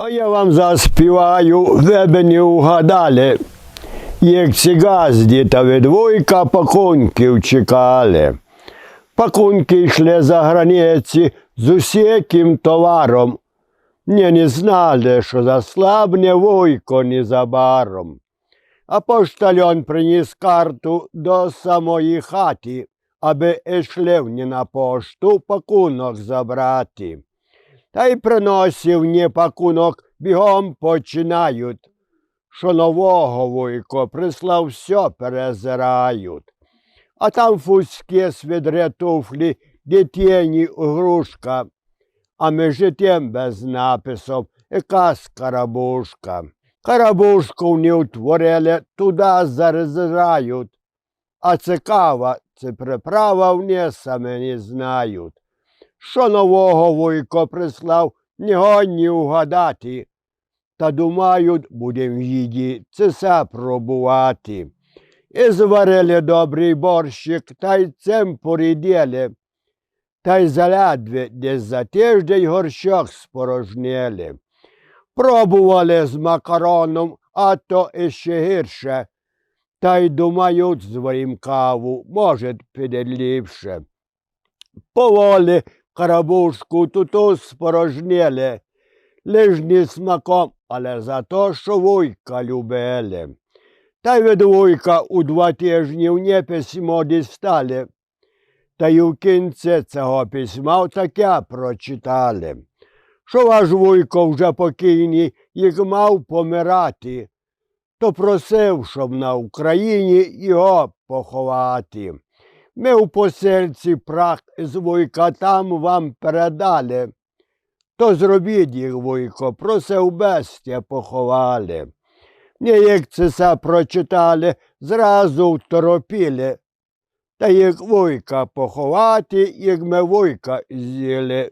А я вам заспіваю, не угадали, як ці газді та відвойка пакунків чекали. Пакунки йшли за границі з усяким товаром. Не, не знали, що заслабне войко незабаром. А поштальон приніс карту до самої хати, аби ішлив не на пошту пакунок забрати. Та й приносив не пакунок, бігом починають. Що нового вуйко прислав все перезирають. А там фуськи свідре туфлі, дитині грушка, а між тим без написів якась карабушка. Карабушку не утворили, туди зарезирають. А це кава, це приправа вони саме не знають. Що нового вуйко прислав, не угадати. Та думають, будем в їді це пробувати. І зварили добрий борщик, та й цим поріділи. Та й заледве десь за тиждень горщок спорожнили. Пробували з макароном, а то іще гірше. Та й думають, зварім каву, може, піде ліпше. Поволі карабушку туту спорожнили, лиш не смаком, але за то, що вуйка любили. Та й від вуйка у два тижні в не письмо дістали. Та й в кінці цього письма таке прочитали, що ваш вуйко вже покійний, як мав помирати, то просив, щоб на Україні його поховати. Ми у посельці прах з вуйка там вам передали. То зробіть їх, вуйко, просив бестя поховали. Не як це все прочитали, зразу второпіли. Та як вуйка поховати, як ми вуйка з'їли.